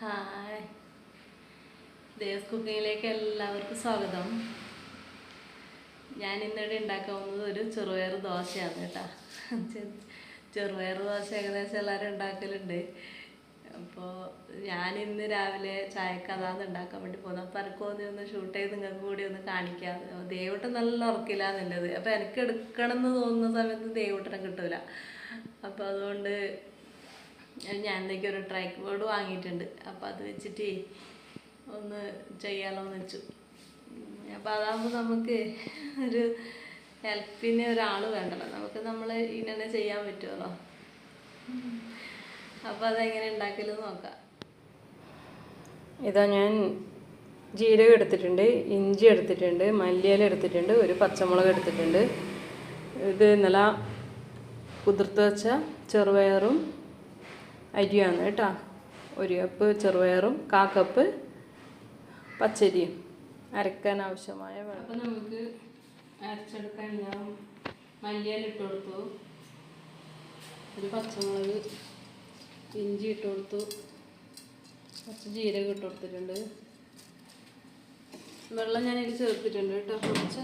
Hi. Devas കുക്കിങ്ങിലേക്ക് എല്ലാവർക്കും സ്വാഗതം. ഞാൻ ഇന്നിവിടെ പോകുന്നത് ഒരു ചെറുപയർ ദോശയാണ് കേട്ടോ. ചെറുപയർ ദോശ ഏകദേശം എല്ലാവരും ഉണ്ടാക്കലുണ്ട്. അപ്പോൾ ഞാൻ ഇന്ന് രാവിലെ ചായക്ക് അതാണ് ഉണ്ടാക്കാൻ വേണ്ടി പോകുന്നത് അപ്പോൾ എനിക്ക് ഒന്ന് ഷൂട്ട് ചെയ്ത് നിങ്ങൾക്ക് കൂടി ഒന്ന് കാണിക്കാം ദേവട്ടം നല്ല ഉറക്കില്ലാന്നുള്ളത് അപ്പോൾ എനിക്ക് എടുക്കണം എന്ന് തോന്നുന്ന സമയത്ത് ദേവട്ടനെ കിട്ടൂല. അപ്പോൾ അതുകൊണ്ട് ഞാൻ എന്തൊക്കെ ഒരു ട്രാക്ക് ബോർഡ് വാങ്ങിയിട്ടുണ്ട്. അപ്പോൾ അത് വെച്ചിട്ട് ഒന്ന് ചെയ്യാലോന്ന് വെച്ചു. അപ്പോൾ അതാകുമ്പോൾ നമുക്ക് ഒരു ഹെൽപ്പിന് ഒരാൾ വേണ്ടല്ലോ. നമുക്ക് നമ്മൾ ഇങ്ങനെ ചെയ്യാൻ പറ്റുമല്ലോ അപ്പോൾ അതെങ്ങനെ ഉണ്ടാക്കൽ നോക്കാം. ഇതാ ഞാൻ ജീരകം എടുത്തിട്ടുണ്ട് ഇഞ്ചി എടുത്തിട്ടുണ്ട് മല്ലിയില എടുത്തിട്ടുണ്ട് ഒരു പച്ചമുളക് എടുത്തിട്ടുണ്ട്. ഇത് ഇന്നലെ കുതിർത്ത് വെച്ച ചെറുപയറും അരിയാണ് കേട്ടോ. ഒരു കപ്പ് ചെറുപയറും കാ കപ്പ് പച്ചരിയും. അരക്കാൻ ആവശ്യമായ വെള്ളം. അപ്പോൾ നമുക്ക് അരച്ചെടുക്കാൻ ഞാൻ മല്ലിയില ഇട്ട് കൊടുത്തു. ഒരു പച്ചമുളക് ഇഞ്ചി ഇട്ട് കൊടുത്തു. കുറച്ച് ജീരകം ഇട്ട് കൊടുത്തിട്ടുണ്ട്. വെള്ളം ഞാൻ ഇതിൽ ചേർത്തിട്ടുണ്ട് കേട്ടോ. കുറച്ച്.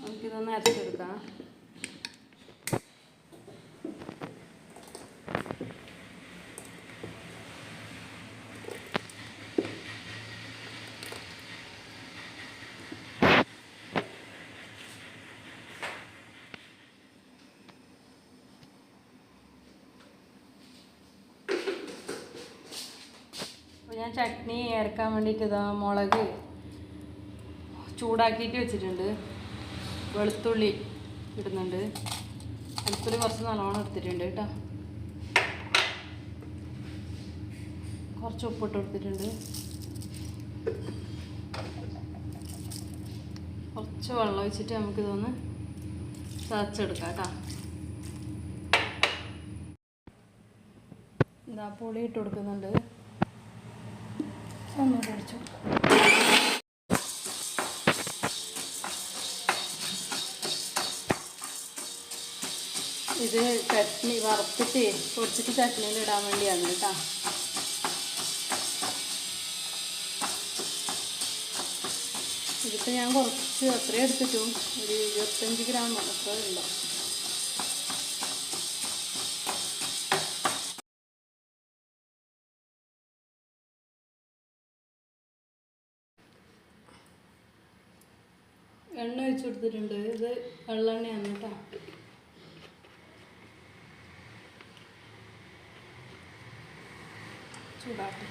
നമുക്കിതൊന്ന് അരച്ചെടുക്കാം. ഞാൻ ചട്നി ഇറക്കാൻ വേണ്ടിയിട്ട് ഇതാ മുളക് ചൂടാക്കിയിട്ട് വെച്ചിട്ടുണ്ട്. വെളുത്തുള്ളി ഇടുന്നുണ്ട്. വെളുത്തുള്ളി കുറച്ച് നല്ലോണം എടുത്തിട്ടുണ്ട് കേട്ടോ. കുറച്ച് ഉപ്പിട്ട് കൊടുത്തിട്ടുണ്ട്. കുറച്ച് വെള്ളം ഒഴിച്ചിട്ട് നമുക്കിതൊന്ന് ചതച്ചെടുക്കാം കേട്ടോ. ഇതാ പുളി ഇട്ട് കൊടുക്കുന്നുണ്ട്. ഇത് ചട്നി വറുത്തിട്ട് പൊടിച്ചിട്ട് ചട്നിയിൽ ഇടാൻ വേണ്ടിയാണ് കേട്ടോ. ഇതിപ്പോൾ ഞാൻ കുറച്ച് അത്രയും എടുത്തിട്ടു ഒരു ഇരുപത്തഞ്ച് ഗ്രാം അത്ര ഉണ്ടോ എണ്ണ ഒഴിച്ച് കൊടുത്തിട്ടുണ്ട്. ഇത് വെള്ളെണ്ണയാണ് കേട്ടോ. ചൂടാട്ടെ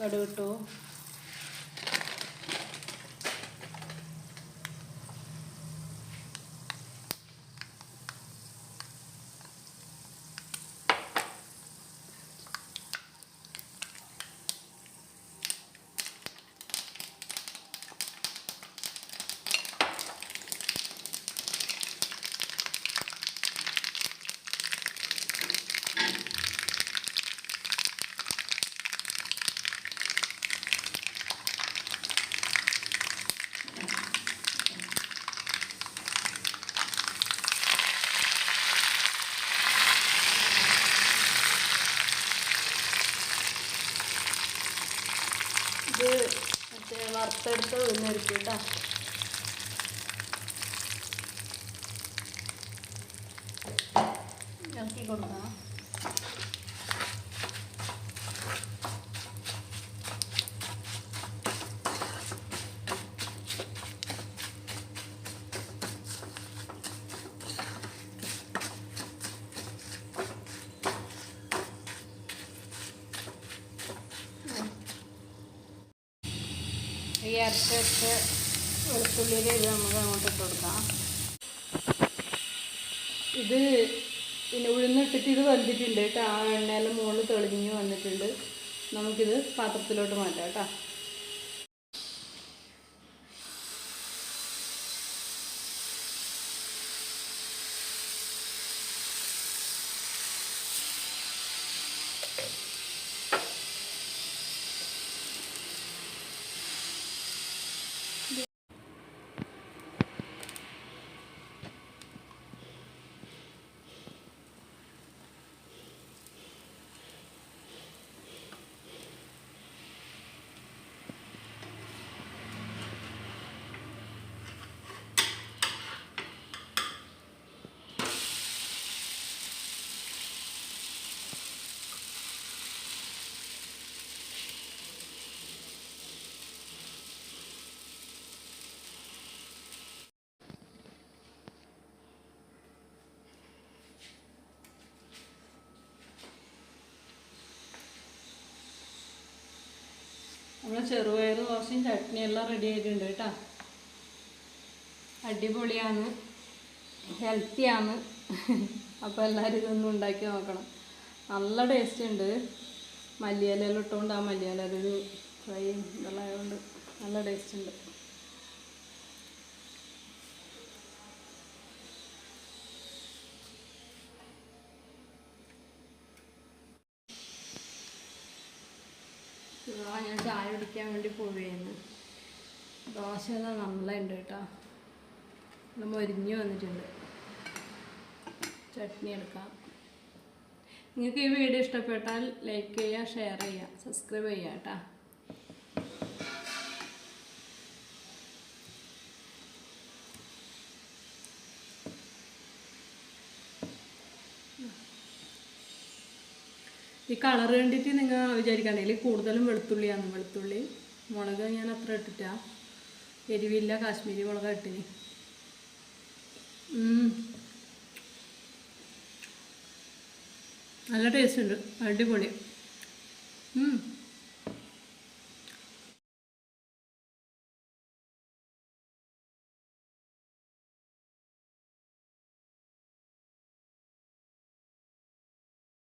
കടുകിട്ടു ഇത് മറ്റേ വറുത്തെടുത്ത ഉഴുന്നായിരിക്കും കേട്ടോ. ഇളക്കി കൊടുക്കാം ഈ അരച്ച വെച്ച വെളുത്തുള്ളിയിൽ ഇത് നമുക്ക് അങ്ങോട്ട് ഇട്ട് കൊടുക്കാം. ഇത് പിന്നെ ഉഴുന്നിട്ടിട്ട് ഇത് വന്നിട്ടുണ്ട് കേട്ടോ. ആ എണ്ണയെല്ലാം മുകളിൽ തെളിഞ്ഞ് വന്നിട്ടുണ്ട്. നമുക്കിത് പാത്രത്തിലോട്ട് മാറ്റാം കേട്ടോ. നമ്മളെ ചെറുപയർ ദോശയും ചട്നി എല്ലാം റെഡി ആയിട്ടുണ്ട് കേട്ടോ. അടിപൊളിയാണ്. ഹെൽത്തിയാണ് അപ്പോൾ എല്ലാവരും ഇതൊന്നും ഉണ്ടാക്കി നോക്കണം. നല്ല ടേസ്റ്റ് ഉണ്ട്. മല്ലിയിലെല്ലാം ഇട്ടുകൊണ്ട് ആ മല്ലിയിലൊരു ഫ്രൈ ഇതെല്ലാം ആയതുകൊണ്ട് നല്ല ടേസ്റ്റ് ഉണ്ട് ആ ഞാൻ ചായ കുടിക്കാൻ വേണ്ടി പോവുകയായിരുന്നു ദോശ എല്ലാം നല്ല ഉണ്ട് കേട്ടോ. നമ്മൾ ഒരിഞ്ഞു വന്നിട്ടുണ്ട്. ചട്നി എടുക്കാം. നിങ്ങൾക്ക് ഈ വീഡിയോ ഇഷ്ടപ്പെട്ടാൽ ലൈക്ക് ചെയ്യുക ഷെയർ ചെയ്യുക സബ്സ്ക്രൈബ് ചെയ്യുക കേട്ടോ. ഈ കളർ കണ്ടിട്ട് നിങ്ങൾ വിചാരിക്കണ്ടെങ്കിൽ കൂടുതലും വെളുത്തുള്ളിയാണ് വെളുത്തുള്ളി മുളക് ഞാൻ അത്ര ഇട്ടിട്ടാ എരിവില്ല കാശ്മീരി മുളക് ഇട്ടിന്. നല്ല ടേസ്റ്റ് ഉണ്ട് അടിപൊളി.